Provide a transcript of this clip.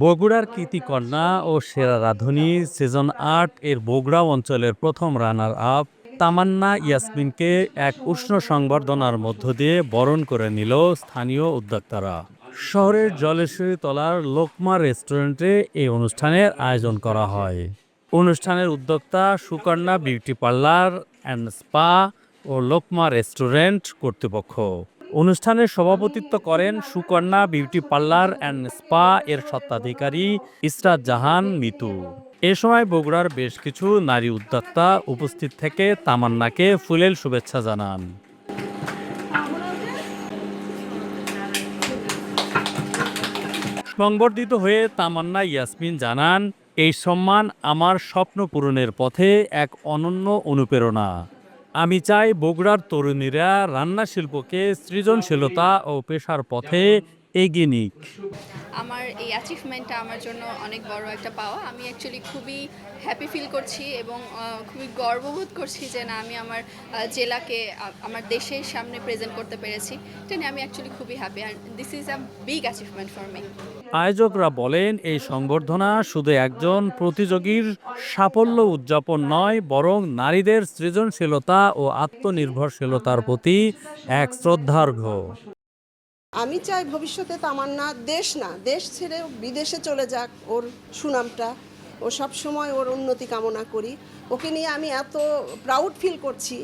বগুড়ার কৃতিকন্যা ও সেরা রাধুনী সিজন আট এর বগুড়া অঞ্চলের প্রথম রানার আপ তামান্না ইয়াসমিনকে এক উষ্ণ সংবর্ধনার মধ্য দিয়ে বরণ করে নিল স্থানীয় উদ্যোক্তারা। শহরের জলেশ্বরী তলার লোকমা রেস্টুরেন্টে এই অনুষ্ঠানের আয়োজন করা হয়। অনুষ্ঠানের উদ্যোক্তা Sukanya beauty parlour and spa ও লোকমা রেস্টুরেন্ট কর্তৃপক্ষ। অনুষ্ঠানের সভাপতিত্ব করেন Sukanya, beauty parlour and spa এর স্বত্বাধিকারী ইসরাত জাহান, মিতু। এ সময় বগুড়ার বেশ কিছু নারী উদ্যোক্তা উপস্থিত থেকে তামান্নাকে ফুলেল শুভেচ্ছা জানান। সংবর্ধিত হয়ে তামান্না ইয়াসমিন জানান, এই সম্মান আমার স্বপ্ন পূরণের পথে এক অনন্য অনুপ্রেরণা। আমি চাই বগুড়ার তরুণীরা রান্না শিল্পকে সৃজনশীলতা ও পেশার পথে এগিয়ে নিক। আমার এই অ্যাচিভমেন্টটা আমার জন্য অনেক বড় একটা পাওয়া। আমি অ্যাকচুয়ালি খুবই হ্যাপি ফিল করছি এবং খুবই গর্ববোধ করছি যে না আমি আমার জেলাকে আমার দেশের সামনে প্রেজেন্ট করতে পেরেছি। এটা নিয়ে আমি অ্যাকচুয়ালি খুবই happy R this is a big achievement for me আয়োজকরা বলেন এই সংবর্ধনা শুধু একজন প্রতিযোগীর সাফল্য উদযাপন নয় বরং নারীদের সৃজনশীলতা ও আত্মনির্ভরশীলতার প্রতি এক শ্রদ্ধার্ঘ্য আমি চাই ভবিষ্যতে তামান্না দেশ না, দেশ ছেড়ে বিদেশে চলে যাক ওর সুনামটা। ও সব সময় ওর উন্নতি কামনা করি। ওকে নিয়ে আমি এত প্রাউড ফিল করছি।